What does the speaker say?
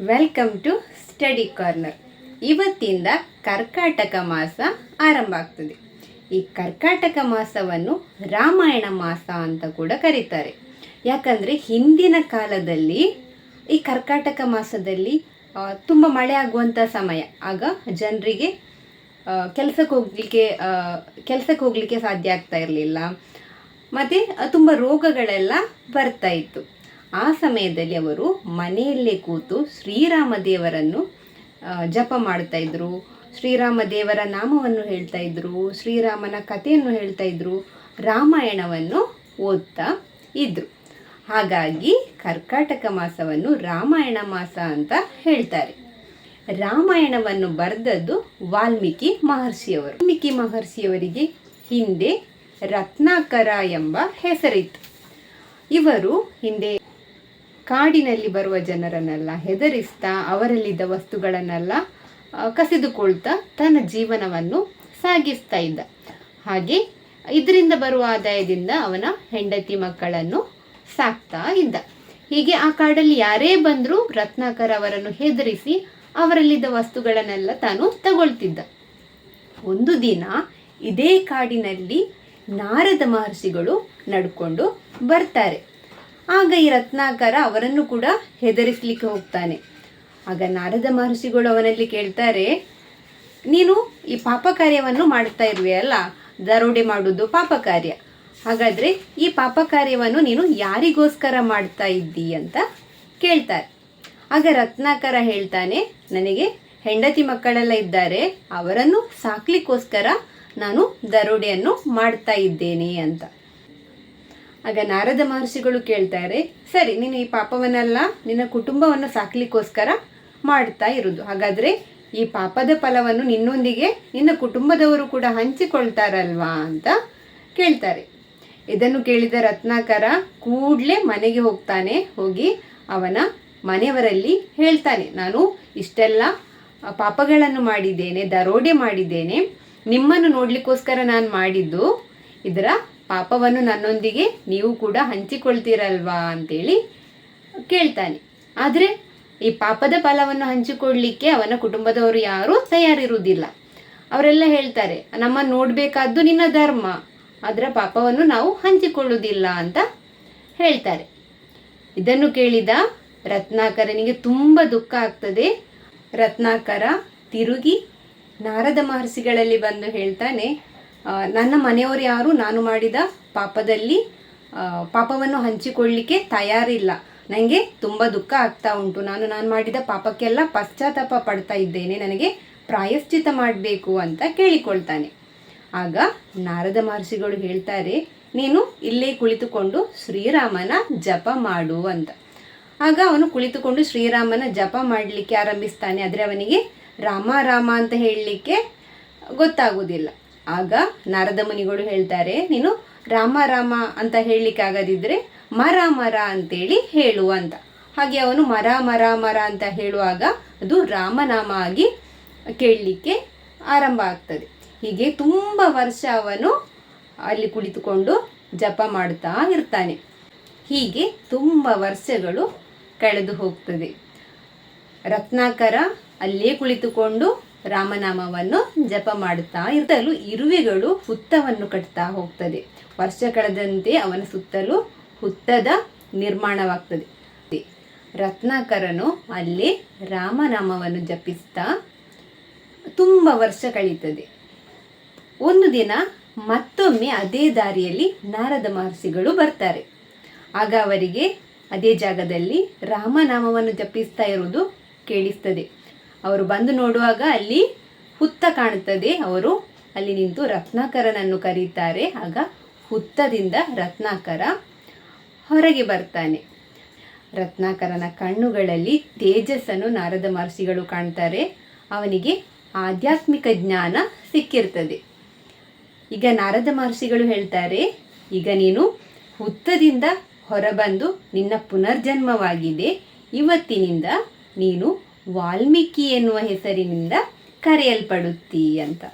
Welcome to study corner ಇವತ್ತಿಂದ ಕರ್ಕಾಟಕ ಮಾಸ ಆರಂಭ ಆಗ್ತದೆ. ಈ ಕರ್ಕಾಟಕ ಮಾಸವನ್ನು ರಾಮಾಯಣ ಮಾಸ ಅಂತ ಕೂಡ ಕರೀತಾರೆ. ಯಾಕಂದರೆ ಹಿಂದಿನ ಕಾಲದಲ್ಲಿ ಈ ಕರ್ಕಾಟಕ ಮಾಸದಲ್ಲಿ ತುಂಬ ಮಳೆ ಆಗುವಂಥ ಸಮಯ. ಆಗ ಜನರಿಗೆ ಕೆಲಸಕ್ಕೆ ಹೋಗಲಿಕ್ಕೆ ಕೆಲಸಕ್ಕೆ ಹೋಗಲಿಕ್ಕೆ ಸಾಧ್ಯ ಆಗ್ತಾ ಇರಲಿಲ್ಲ. ಮತ್ತು ತುಂಬ ರೋಗಗಳೆಲ್ಲ ಬರ್ತಾ ಇತ್ತು. ಆ ಸಮಯದಲ್ಲಿ ಅವರು ಮನೆಯಲ್ಲೇ ಕೂತು ಶ್ರೀರಾಮ ದೇವರನ್ನು ಜಪ ಮಾಡ್ತಾ ಇದ್ರು. ಶ್ರೀರಾಮ ದೇವರ ನಾಮವನ್ನು ಹೇಳ್ತಾ ಇದ್ರು. ಶ್ರೀರಾಮನ ಕಥೆಯನ್ನು ಹೇಳ್ತಾ ಇದ್ರು. ರಾಮಾಯಣವನ್ನು ಓದ್ತಾ ಇದ್ರು. ಹಾಗಾಗಿ ಕರ್ಕಾಟಕ ಮಾಸವನ್ನು ರಾಮಾಯಣ ಮಾಸ ಅಂತ ಹೇಳ್ತಾರೆ. ರಾಮಾಯಣವನ್ನು ಬರೆದದ್ದು ವಾಲ್ಮೀಕಿ ಮಹರ್ಷಿಯವರು. ವಾಲ್ಮೀಕಿ ಮಹರ್ಷಿಯವರಿಗೆ ಹಿಂದೆ ರತ್ನಾಕರ ಎಂಬ ಹೆಸರಿತ್ತು. ಇವರು ಹಿಂದೆ ಕಾಡಿನಲ್ಲಿ ಬರುವ ಜನರನ್ನೆಲ್ಲ ಹೆದರಿಸ್ತಾ ಅವರಲ್ಲಿದ್ದ ವಸ್ತುಗಳನ್ನೆಲ್ಲ ಕಸಿದುಕೊಳ್ತಾ ತನ್ನ ಜೀವನವನ್ನು ಸಾಗಿಸ್ತಾ ಇದ್ದ. ಹಾಗೆ ಇದರಿಂದ ಬರುವ ಆದಾಯದಿಂದ ಅವನ ಹೆಂಡತಿ ಮಕ್ಕಳನ್ನು ಸಾಕ್ತಾ ಇದ್ದ. ಹೀಗೆ ಆ ಕಾಡಲ್ಲಿ ಯಾರೇ ಬಂದರೂ ರತ್ನಾಕರ್ ಅವರನ್ನು ಹೆದರಿಸಿ ಅವರಲ್ಲಿದ್ದ ವಸ್ತುಗಳನ್ನೆಲ್ಲ ತಾನು ತಗೊಳ್ತಿದ್ದ. ಒಂದು ದಿನ ಇದೇ ಕಾಡಿನಲ್ಲಿ ನಾರದ ಮಹರ್ಷಿಗಳು ನಡ್ಕೊಂಡು ಬರ್ತಾರೆ. ಆಗ ಈ ರತ್ನಾಕರ ಅವರನ್ನು ಕೂಡ ಹೆದರಿಸ್ಲಿಕ್ಕೆ ಹೋಗ್ತಾನೆ. ಆಗ ನಾರದ ಮಹರ್ಷಿಗಳು ಅವನಲ್ಲಿ ಕೇಳ್ತಾರೆ, ನೀನು ಈ ಪಾಪ ಕಾರ್ಯವನ್ನು ಮಾಡ್ತಾ ಇರುವೆಯಲ್ಲ ದರೋಡೆ ಮಾಡುವುದು ಪಾಪ ಕಾರ್ಯ. ಹಾಗಾದರೆ ಈ ಪಾಪ ಕಾರ್ಯವನ್ನು ನೀನು ಯಾರಿಗೋಸ್ಕರ ಮಾಡ್ತಾ ಇದ್ದೀ ಅಂತ ಕೇಳ್ತಾರೆ. ಆಗ ರತ್ನಾಕರ ಹೇಳ್ತಾನೆ, ನನಗೆ ಹೆಂಡತಿ ಮಕ್ಕಳೆಲ್ಲ ಇದ್ದಾರೆ, ಅವರನ್ನು ಸಾಕ್ಲಿಕ್ಕೋಸ್ಕರ ನಾನು ದರೋಡೆಯನ್ನು ಮಾಡ್ತಾ ಇದ್ದೇನೆ ಅಂತ. ಆಗ ನಾರದ ಮಹರ್ಷಿಗಳು ಕೇಳ್ತಾರೆ, ಸರಿ, ನೀನು ಈ ಪಾಪವನ್ನೆಲ್ಲ ನಿನ್ನ ಕುಟುಂಬವನ್ನು ಸಾಕ್ಲಿಕ್ಕೋಸ್ಕರ ಮಾಡ್ತಾ ಇರುವುದು ಹಾಗಾದ್ರೆ ಈ ಪಾಪದ ಫಲವನ್ನು ನಿನ್ನೊಂದಿಗೆ ನಿನ್ನ ಕುಟುಂಬದವರು ಕೂಡ ಹಂಚಿಕೊಳ್ತಾರಲ್ವಾ ಅಂತ ಕೇಳ್ತಾರೆ. ಇದನ್ನು ಕೇಳಿದ ರತ್ನಾಕರ ಕೂಡಲೇ ಮನೆಗೆ ಹೋಗ್ತಾನೆ, ಹೋಗಿ ಅವನ ಮನೆಯವರಲ್ಲಿ ಹೇಳ್ತಾನೆ, ನಾನು ಇಷ್ಟೆಲ್ಲ ಪಾಪಗಳನ್ನು ಮಾಡಿದ್ದೇನೆ, ದರೋಡೆ ಮಾಡಿದ್ದೇನೆ. ನಿಮ್ಮನ್ನು ನೋಡ್ಲಿಕ್ಕೋಸ್ಕರ ನಾನು ಮಾಡಿದ್ದು ಇದರ ಪಾಪವನ್ನು ನನ್ನೊಂದಿಗೆ ನೀವು ಕೂಡ ಹಂಚಿಕೊಳ್ತೀರಲ್ವಾ ಅಂತೇಳಿ ಕೇಳ್ತಾನೆ. ಆದರೆ ಈ ಪಾಪದ ಫಲವನ್ನು ಹಂಚಿಕೊಳ್ಳಿಕ್ಕೆ ಅವನ ಕುಟುಂಬದವರು ಯಾರೂ ತಯಾರಿರುವುದಿಲ್ಲ. ಅವರೆಲ್ಲ ಹೇಳ್ತಾರೆ ನಮ್ಮ ನೋಡಬೇಕಾದ್ದು ನಿನ್ನ ಧರ್ಮ. ಅದರ ಪಾಪವನ್ನು ನಾವು ಹಂಚಿಕೊಳ್ಳುವುದಿಲ್ಲ ಅಂತ ಹೇಳ್ತಾರೆ. ಇದನ್ನು ಕೇಳಿದ ರತ್ನಾಕರನಿಗೆ ತುಂಬ ದುಃಖ ಆಗ್ತದೆ. ರತ್ನಾಕರ ತಿರುಗಿ ನಾರದ ಮಹರ್ಷಿಗಳಲ್ಲಿ ಬಂದು ಹೇಳ್ತಾನೆ ನನ್ನ ಮನೆಯವರು ಯಾರು? ನಾನು ಮಾಡಿದ ಪಾಪದಲ್ಲಿ ಪಾಪವನ್ನು ಹಂಚಿಕೊಳ್ಳಿಕ್ಕೆ ತಯಾರಿಲ್ಲ. ನನಗೆ ತುಂಬ ದುಃಖ ಆಗ್ತಾ ಉಂಟು. ನಾನು ನಾನು ಮಾಡಿದ ಪಾಪಕ್ಕೆಲ್ಲ ಪಶ್ಚಾತ್ತಾಪ ಪಡ್ತಾ ಇದ್ದೇನೆ. ನನಗೆ ಪ್ರಾಯಶ್ಚಿತ ಮಾಡಬೇಕು ಅಂತ ಕೇಳಿಕೊಳ್ತಾನೆ. ಆಗ ನಾರದ ಮಹರ್ಷಿಗಳು ಹೇಳ್ತಾರೆ, ನೀನು ಇಲ್ಲೇ ಕುಳಿತುಕೊಂಡು ಶ್ರೀರಾಮನ ಜಪ ಮಾಡು ಅಂತ. ಆಗ ಅವನು ಕುಳಿತುಕೊಂಡು ಶ್ರೀರಾಮನ ಜಪ ಮಾಡಲಿಕ್ಕೆ ಆರಂಭಿಸ್ತಾನೆ. ಆದರೆ ಅವನಿಗೆ ರಾಮ ರಾಮ ಅಂತ ಹೇಳಲಿಕ್ಕೆ ಗೊತ್ತಾಗುವುದಿಲ್ಲ ಆಗ ನಾರದ ಮುನಿಗಳು ಹೇಳ್ತಾರೆ, ನೀನು ರಾಮ ರಾಮ ಅಂತ ಹೇಳಲಿಕ್ಕೆ ಆಗದಿದ್ದರೆ ಮರ ಮರ ಅಂತೇಳಿ ಹೇಳು ಅಂತ. ಹಾಗೆ ಅವನು ಮರ ಮರ ಮರ ಅಂತ ಹೇಳುವಾಗ ಅದು ರಾಮನಾಮ ಆಗಿ ಕೇಳಲಿಕ್ಕೆ ಆರಂಭ ಆಗ್ತದೆ. ಹೀಗೆ ತುಂಬ ವರ್ಷ ಅವನು ಅಲ್ಲಿ ಕುಳಿತುಕೊಂಡು ಜಪ ಮಾಡ್ತಾ ಇರ್ತಾನೆ. ಹೀಗೆ ತುಂಬ ವರ್ಷಗಳು ಕಳೆದು ಹೋಗ್ತದೆ. ರತ್ನಾಕರ ಅಲ್ಲೇ ಕುಳಿತುಕೊಂಡು ರಾಮನಾಮವನ್ನು ಜಪ ಮಾಡುತ್ತಾ ಇರ್ತಲು ಇರುವೆಗಳು ಹುತ್ತವನ್ನು ಕಟ್ತಾ ಹೋಗ್ತದೆ. ವರ್ಷ ಕಳೆದಂತೆ ಅವನ ಸುತ್ತಲೂ ಹುತ್ತದ ನಿರ್ಮಾಣವಾಗ್ತದೆ. ರತ್ನಾಕರನು ಅಲ್ಲಿ ರಾಮನಾಮವನ್ನು ಜಪಿಸ್ತಾ ತುಂಬ ವರ್ಷ ಕಳೀತದೆ. ಒಂದು ದಿನ ಮತ್ತೊಮ್ಮೆ ಅದೇ ದಾರಿಯಲ್ಲಿ ನಾರದ ಮಹರ್ಷಿಗಳು ಬರ್ತಾರೆ. ಆಗ ಅವರಿಗೆ ಅದೇ ಜಾಗದಲ್ಲಿ ರಾಮನಾಮವನ್ನು ಜಪಿಸ್ತಾ ಇರುವುದು ಕೇಳಿಸ್ತದೆ. ಅವರು ಬಂದು ನೋಡುವಾಗ ಅಲ್ಲಿ ಹುತ್ತ ಕಾಣುತ್ತದೆ. ಅವರು ಅಲ್ಲಿ ನಿಂತು ರತ್ನಾಕರನನ್ನು ಕರೀತಾರೆ. ಆಗ ಹುತ್ತದಿಂದ ರತ್ನಾಕರ ಹೊರಗೆ ಬರ್ತಾನೆ. ರತ್ನಾಕರನ ಕಣ್ಣುಗಳಲ್ಲಿ ತೇಜಸ್ಸನ್ನು ನಾರದ ಮಹರ್ಷಿಗಳು ಕಾಣ್ತಾರೆ. ಅವನಿಗೆ ಆಧ್ಯಾತ್ಮಿಕ ಜ್ಞಾನ ಸಿಕ್ಕಿರ್ತದೆ. ಈಗ ನಾರದ ಮಹರ್ಷಿಗಳು ಹೇಳ್ತಾರೆ, ಈಗ ನೀನು ಹುತ್ತದಿಂದ ಹೊರಬಂದು ನಿನ್ನ ಪುನರ್ಜನ್ಮವಾಗಿದೆ. ಇವತ್ತಿನಿಂದ ನೀನು ವಾಲ್ಮೀಕಿ ಎನ್ನುವ ಹೆಸರಿನಿಂದ ಕರೆಯಲ್ಪಡುತ್ತಿ ಅಂತ.